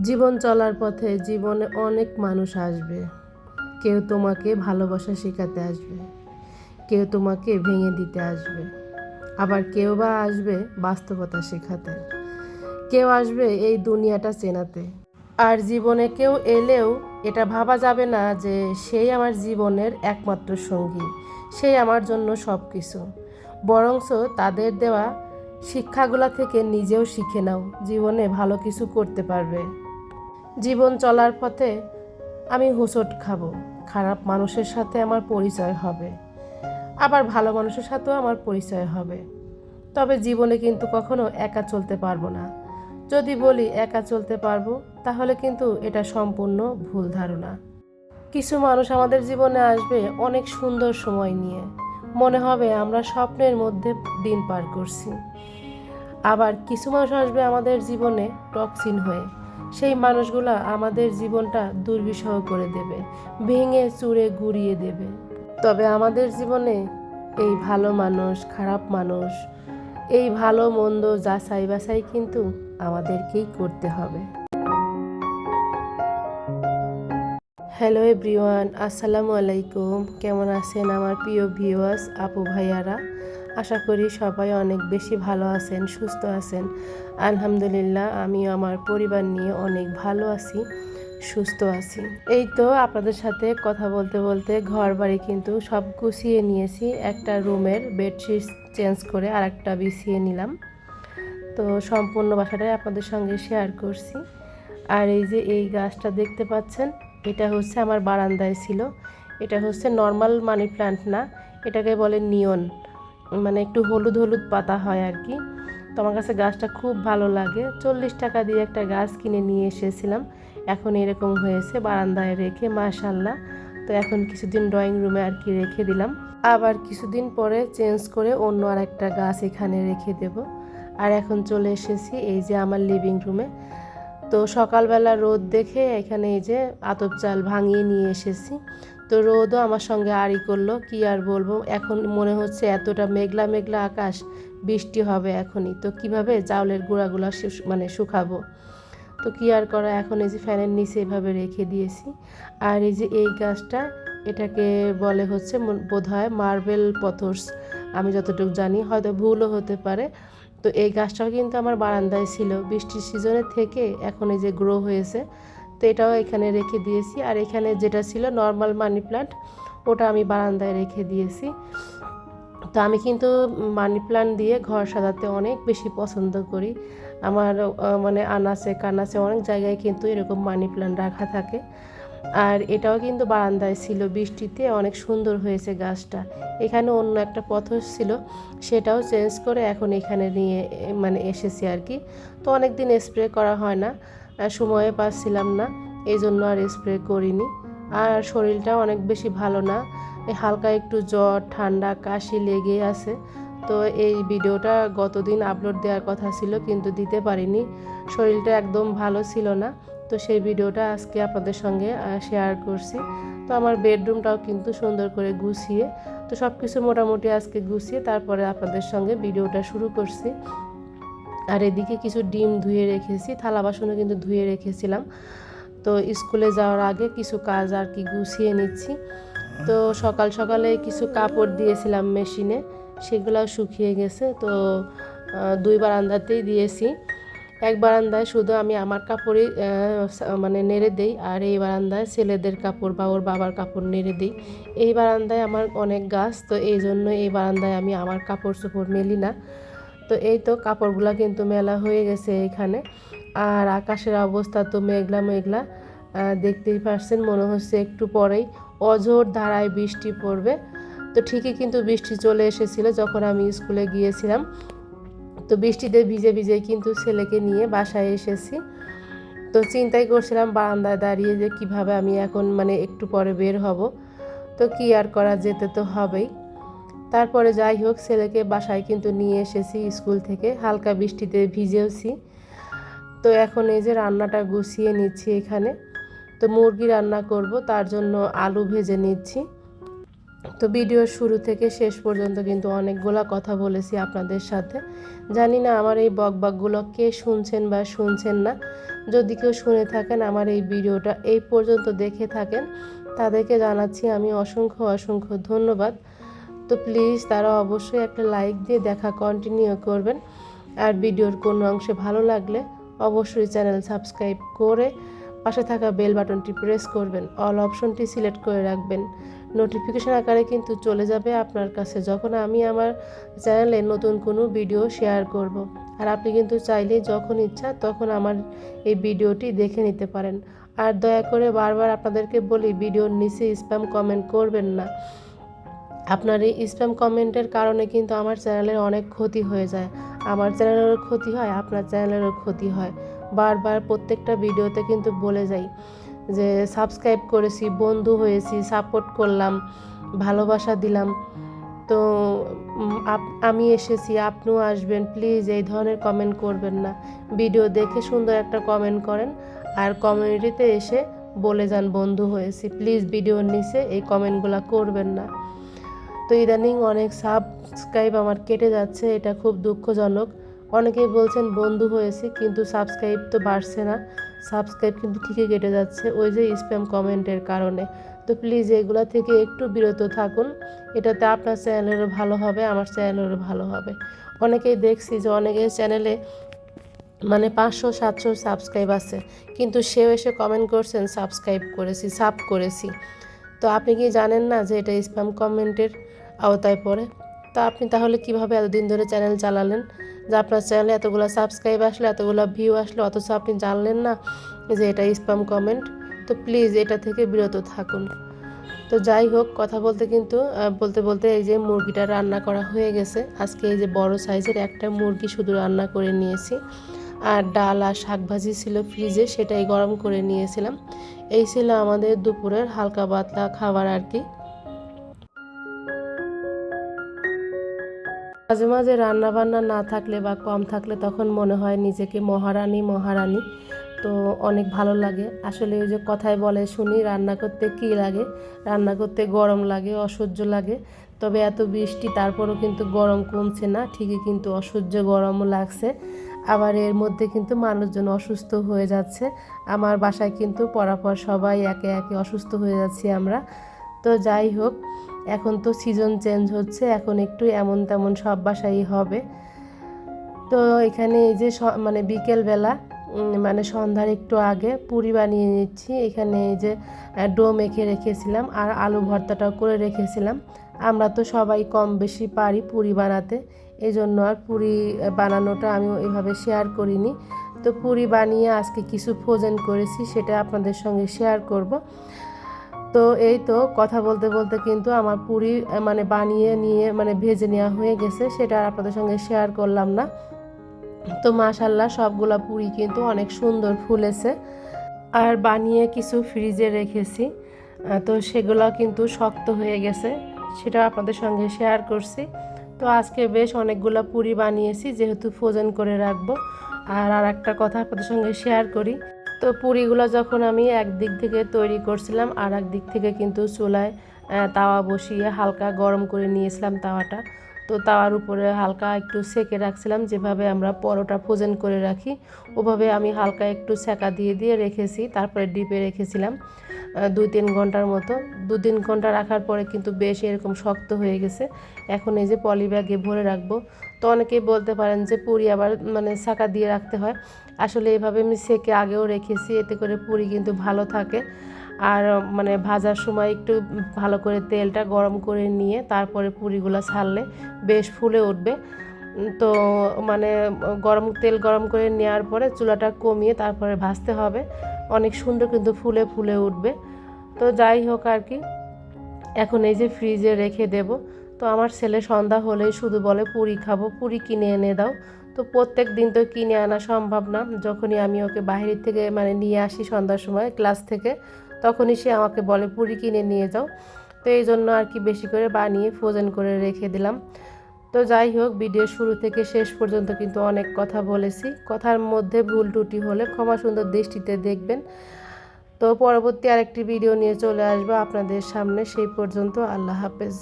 জীবন চলার পথে জীবনে অনেক মানুষ আসবে। কেউ তোমাকে ভালোবাসা শেখাতে আসবে। কেউ তোমাকে ভেঙে দিতে আসবে। আবার কেউ বা আসবে বাস্তবতা শেখাতে। কেউ আসবে এই দুনিয়াটা চেনাতে। আর জীবনে কেউ এলেও এটা ভাবা যাবে না যে সেই আমার জীবনের একমাত্র সঙ্গী। সেই আমার জন্য সব কিছু বরংস তাদের দেওয়া শিক্ষাগুলা থেকে নিজেও শিখে নাও। জীবনে ভালো কিছু করতে পারবে। জীবন চলার পথে আমি হোঁচট খাব। খারাপ মানুষের সাথে আমার পরিচয় হবে। আবার ভালো মানুষের সাথেও আমার পরিচয় হবে। তবে জীবনে কিন্তু কখনো একা চলতে পারব না। যদি বলি একা চলতে পারব, তাহলে কিন্তু এটা সম্পূর্ণ ভুল ধারণা। কিছু মানুষ আমাদের জীবনে আসবে অনেক সুন্দর সময় নিয়ে। মনে হবে আমরা স্বপ্নের মধ্যে দিন পার করছি। আবার কিছু মানুষ আসবে আমাদের জীবনে টক্সিন হয়ে। সেই মানুষগুলো আমাদের জীবনটা দুর্বিষহ করে দেবে, ভেঙে চুরে গুড়িয়ে দেবে। তবে আমাদের জীবনে এই ভালো মানুষ, খারাপ মানুষ, এই ভালো মন্দ যাচাই বাছাই কিন্তু আমাদেরকেই করতে হবে। হ্যালো এভরিওয়ান, আসসালামু আলাইকুম। কেমন আছেন আমার প্রিয় ভিউয়ার্স, আপু ভাইয়ারা? আশা করি সবাই অনেক বেশি ভালো আছেন, সুস্থ আছেন। আলহামদুলিল্লাহ আমি আমার পরিবার নিয়ে অনেক ভালো আছি, সুস্থ আছি। এই তো আপনাদের সাথে কথা বলতে বলতে ঘর বাড়ি কিন্তু সব গুছিয়ে নিয়েছি। একটা রুমের বেডশিট চেঞ্জ করে আর একটা বিছিয়ে নিলাম। তো সম্পূর্ণ বাসাটাই আপনাদের সঙ্গে শেয়ার করছি। আর এই যে এই গাছটা দেখতে পাচ্ছেন, এটা হচ্ছে আমার বারান্দায় ছিল। এটা হচ্ছে নর্মাল মানি প্ল্যান্ট না, এটাকে বলে নিয়ন মানে একটু হলুদ হলুদ পাতা হয় আর কি। তো আমার কাছে গাছটা খুব ভালো লাগে। চল্লিশ টাকা দিয়ে একটা গাছ কিনে নিয়ে এসেছিলাম। এখন এরকম হয়েছে, বারান্দায় রেখে মাশাল্লাহ তো এখন কিছুদিন ড্রয়িং রুমে আর কি রেখে দিলাম। আবার কিছুদিন পরে চেঞ্জ করে অন্য আর একটা গাছ এখানে রেখে দেব। আর এখন চলে এসেছি এই যে আমার লিভিং রুমে তো সকালবেলা রোদ দেখে এখানে এই যে আতপ চাল ভাঙিয়ে নিয়ে এসেছি। তো রোদও আমার সঙ্গে আড়ি করল, কি আর বলব? এখন মনে হচ্ছে এতটা মেঘলা মেঘলা আকাশ, বৃষ্টি হবে এখনই। তো কীভাবে চাউলের গুঁড়াগুলো মানে শুকাবো? তো কি আর করা? এখন এই যে ফ্যানের নিচে এভাবে রেখে দিয়েছি। আর এই যে এই গাছটা, এটাকে বলে হচ্ছে বোধ হয় মার্বেল পথর্স। আমি যতটুকু জানি, হয়তো ভুলও হতে পারে। তো এই গাছটাও কিন্তু আমার বারান্দায় ছিল। বৃষ্টির সিজনের থেকে এখন এই যে গ্রো হয়েছে তো এটাও এখানে রেখে দিয়েছি। আর এখানে যেটা ছিল নর্মাল মানি প্লান্ট ওটা আমি বারান্দায় রেখে দিয়েছি। তো আমি কিন্তু মানি প্লান্ট দিয়ে ঘর সাজাতে অনেক বেশি পছন্দ করি। আমার মানে আনাচে কানাচে অনেক জায়গায় কিন্তু এরকম মানি প্লান্ট রাখা থাকে। আর এটাও কিন্তু বারান্দায় ছিল বৃষ্টিতে, অনেক সুন্দর হয়েছে গাছটা। এখানে অন্য একটা পথর ছিল, সেটাও চেঞ্জ করে এখন এখানে নিয়ে মানে এসেছি আর কি। তো অনেক দিন স্প্রে করা হয় না। সময়ে পাচ্ছিলাম না, এই জন্য আর স্প্রে করিনি। আর শরীরটা অনেক বেশি ভালো না, এই হালকা একটু জ্বর, ঠান্ডা, কাশি লেগে আছে। তো এই ভিডিওটা গতদিন আপলোড দেওয়ার কথা ছিল, কিন্তু দিতে পারিনি। শরীরটা একদম ভালো ছিল না, তো সেই ভিডিওটা আজকে আপনাদের সঙ্গে শেয়ার করছি। তো আমার বেডরুমটাও কিন্তু সুন্দর করে গুছিয়ে, তো সব কিছু মোটামুটি আজকে গুছিয়ে, তারপরে আপনাদের সঙ্গে ভিডিওটা শুরু করছি। আর এদিকে কিছু ডিম ধুয়ে রেখেছি, থালা বাসনও কিন্তু ধুয়ে রেখেছিলাম। তো স্কুলে যাওয়ার আগে কিছু কাজ আর কি গুছিয়ে নিচ্ছি। তো সকাল সকালে কিছু কাপড় দিয়েছিলাম মেশিনে, সেগুলোও শুকিয়ে গেছে। তো দুই বারান্দাতেই দিয়েছি। এক বারান্দায় শুধু আমি আমার কাপড়ই মানে নেড়ে দেই আর এই বারান্দায় ছেলেদের কাপড় বা ওর বাবার কাপড় নেড়ে দিই। এই বারান্দায় আমার অনেক গাছ, তো এই জন্য এই বারান্দায় আমি আমার কাপড় চোপড় মেলি না। তো এই তো কাপড়গুলো কিন্তু মেলা হয়ে গেছে এখানে। আর আকাশের অবস্থা তো মেঘলা মেঘলা। দেখতেই পারছেন, মনে হচ্ছে একটু পরেই অঝোর ধারায় বৃষ্টি পড়বে। তো ঠিকই কিন্তু বৃষ্টি চলে এসেছিল যখন আমি স্কুলে গিয়েছিলাম। তো বৃষ্টিতে ভিজে ভিজে কিন্তু ছেলেকে নিয়ে বাসায় এসেছি। তো চিন্তাই করছিলাম বারান্দায় দাঁড়িয়ে যে কীভাবে আমি এখন মানে একটু পরে বের হব। তো কি আর করা যেতে তো হবেই। তারপরে যাই হোক, ছেলেকে বাসায় কিন্তু নিয়ে এসেছি স্কুল থেকে। হালকা বৃষ্টিতে ভিজেওছি। তো এখন এই যে রান্নাটা গুছিয়ে নিচ্ছি এখানে। তো মুরগি রান্না করব, তার জন্য আলু ভেজে নিচ্ছি। তো ভিডিওর শুরু থেকে শেষ পর্যন্ত কিন্তু অনেকগুলা কথা বলেছি আপনাদের সাথে। জানি না আমার এই বকবাকগুলো কে শুনছেন বা শুনছেন না। যদি কেউ শুনে থাকেন, আমার এই ভিডিওটা এই পর্যন্ত দেখে থাকেন, তাদেরকে জানাচ্ছি আমি অসংখ্য অসংখ্য ধন্যবাদ। তো প্লিজ তারা অবশ্যই একটা লাইক দিয়ে দেখা কন্টিনিউ করবেন। আর ভিডিওর কোনো অংশে ভালো লাগলে অবশ্যই চ্যানেল সাবস্ক্রাইব করে পাশে থাকা বেল বাটনটি প্রেস করবেন। অল অপশনটি সিলেক্ট করে রাখবেন। নোটিফিকেশান আকারে কিন্তু চলে যাবে আপনার কাছে যখন আমি আমার চ্যানেলে নতুন কোনো ভিডিও শেয়ার করব। আর আপনি কিন্তু চাইলেই যখন ইচ্ছা তখন আমার এই ভিডিওটি দেখে নিতে পারেন। আর দয়া করে বারবার আপনাদেরকে বলি ভিডিওর নিচে স্প্যাম কমেন্ট করবেন না। আপনার এই স্প্যাম কমেন্টের কারণে কিন্তু আমার চ্যানেলের অনেক ক্ষতি হয়ে যায়। আমার চ্যানেলেরও ক্ষতি হয়, আপনার চ্যানেলেরও ক্ষতি হয়। বারবার প্রত্যেকটা ভিডিওতে কিন্তু বলে যাই যে সাবস্ক্রাইব করেছি, বন্ধু হয়েছি সাপোর্ট করলাম, ভালোবাসা দিলাম। তো আমি এসেছি, আপনিও আসবেন প্লিজ এই ধরনের কমেন্ট করবেন না। ভিডিও দেখে সুন্দর একটা কমেন্ট করেন আর কমিউনিটিতে এসে বলে যান, বন্ধু হয়েছি। প্লিজ ভিডিওর নিচে এই কমেন্টগুলো করবেন না। তো ইদানিং অনেক সাবস্ক্রাইব আমার কেটে যাচ্ছে, এটা খুব দুঃখজনক। অনেকেই বলছেন বন্ধু হয়েছে, কিন্তু সাবস্ক্রাইব তো বাড়ছে না। সাবস্ক্রাইব কিন্তু ঠিকই কেটে যাচ্ছে, ওই যে স্প্যাম কমেন্টের কারণে। তো প্লিজ এগুলা থেকে একটু বিরত থাকুন, এটাতে আপনার চ্যানেলেরও ভালো হবে, আমার চ্যানেলেরও ভালো হবে। অনেকেই দেখছি যে অনেকের চ্যানেলে মানে পাঁচশো, সাতশো সাবস্ক্রাইব আছে, কিন্তু সেও এসে কমেন্ট করছেন সাবস্ক্রাইব করেছি সাব করেছি। তো আপনি কি জানেন না যে এটা স্প্যাম কমেন্টের আওতায় পড়ে। তা আপনি তাহলে কীভাবে এতদিন ধরে চ্যানেল চালালেন? যে আপনার চ্যানেলে এতগুলো সাবস্ক্রাইব আসলে, এতগুলো ভিউ আসলে, অথচ আপনি জানলেন না যে এটা স্প্যাম কমেন্ট তো প্লিজ এটা থেকে বিরত থাকুন। তো যাই হোক, কথা বলতে কিন্তু বলতে বলতে এই যে মুরগিটা রান্না করা হয়ে গেছে। আজকে এই যে বড় সাইজের একটা মুরগি শুধু রান্না করে নিয়েছি। আর ডাল আর শাকভাজি ছিল ফ্রিজে সেটাই গরম করে নিয়েছিলাম। এই ছিল আমাদের দুপুরের হালকা পাতলা খাবার আর কি। মাঝে মাঝে রান্না বান্না না থাকলে বা কম থাকলে তখন মনে হয় নিজেকে মহারানী মহারানী। তো অনেক ভালো লাগে। আসলে ওই যে কথায় বলে শুনি, রান্না করতে কি লাগে? রান্না করতে গরম লাগে, অসহ্য লাগে। তবে এত বৃষ্টি, তারপরও কিন্তু গরম কমছে না। ঠিকই কিন্তু অসহ্য গরমও লাগছে। আবার এর মধ্যে কিন্তু মানুষজন অসুস্থ হয়ে যাচ্ছে। আমার বাসায় কিন্তু পরাপর সবাই একে একে অসুস্থ হয়ে যাচ্ছি আমরা। তো যাই হোক এখন তো সিজন চেঞ্জ হচ্ছে, এখন একটু এমন তেমন সব বাসাই হবে। তো এখানে এই যে মানে বিকেলবেলা মানে সন্ধ্যার একটু আগে পুরি বানিয়ে নিচ্ছি। এখানে এই যে ডো মেখে রেখেছিলাম আর আলু ভর্তাটাও করে রেখেছিলাম। আমরা তো সবাই কম বেশি পারি পুরি বানাতে এই জন্য আর পুরি বানানোটা আমি এভাবে শেয়ার করিনি। তো পুরি বানিয়ে আজকে কিছু ফ্রোজেন করেছি, সেটা আপনাদের সঙ্গে শেয়ার করব। তো এই তো কথা বলতে বলতে কিন্তু আমার পুরি মানে বানিয়ে নিয়ে মানে ভেজে নেওয়া হয়ে গেছে। সেটা আপনাদের সঙ্গে শেয়ার করলাম না। তো মাশাল্লাহ সবগুলা পুরি কিন্তু অনেক সুন্দর ফুলেছে। আর বানিয়ে কিছু ফ্রিজে রেখেছি। তো সেগুলো কিন্তু শক্ত হয়ে গেছে। সেটা আপনাদের সঙ্গে শেয়ার করছি। তো আজকে বেশ অনেকগুলো পুরি বানিয়েছি, যেহেতু ফ্রোজেন করে রাখব। আর আর একটা কথা আপনাদের সঙ্গে শেয়ার করি। তো পুরিগুলো যখন আমি এক দিক থেকে তৈরি করছিলাম আর এক দিক থেকে কিন্তু চুলায় তাওয়া বসিয়ে হালকা গরম করে নিয়েছিলাম তাওয়াটা। তো তাওয়ার উপরে হালকা একটু সেকে রাখছিলাম, যেভাবে আমরা পরোটা ফোজেন করে রাখি, ওভাবে আমি হালকা একটু সেকা দিয়ে দিয়ে রেখেছি, তারপরে ডিপে রেখেছিলাম দুই তিন ঘণ্টার মতো। দু তিন ঘণ্টা রাখার পরে কিন্তু বেশ এরকম শক্ত হয়ে গেছে। এখন এই যে পলি ব্যাগে ভরে রাখব তো অনেকেই বলতে পারেন যে পুরি আবার মানে শাঁকা দিয়ে রাখতে হয়। আসলে এভাবে আমি সেকে আগেও রেখেছি, এতে করে পুরি কিন্তু ভালো থাকে। আর মানে ভাজার সময় একটু ভালো করে তেলটা গরম করে নিয়ে তারপরে পুরিগুলো ছাড়লে বেশ ফুলে উঠবে। তো মানে গরম, তেল গরম করে নেওয়ার পরে চুলাটা কমিয়ে তারপরে ভাজতে হবে। অনেক সুন্দর কিন্তু ফুলে ফুলে উঠবে। তো যাই হোক আর কি, এখন এই যে ফ্রিজে রেখে দেব। তো আমার ছেলে সন্ধ্যা হলেই শুধু বলে, পুরি খাব, পুরি কিনে এনে দাও। তো প্রত্যেক দিন তো কিনে আনা সম্ভব না। যখনই আমি ওকে বাইরের থেকে মানে নিয়ে আসি সন্ধ্যার সময় ক্লাস থেকে, তখনই সে আমাকে বলে, পুরি কিনে নিয়ে যাও। তো এই জন্য আর কি বেশি করে বানিয়ে ফ্রোজেন করে রেখে দিলাম। তো যাই হোক ভিডিও শুরু থেকে শেষ পর্যন্ত কিন্তু অনেক কথা বলেছি। কথার মধ্যে ভুল টুটি হলে ক্ষমা সুন্দর দৃষ্টিতে দেখবেন। তো পরবর্তী আরেকটি ভিডিও নিয়ে চলে আসব আপনাদের সামনে। সেই পর্যন্ত আল্লাহ হাফেজ।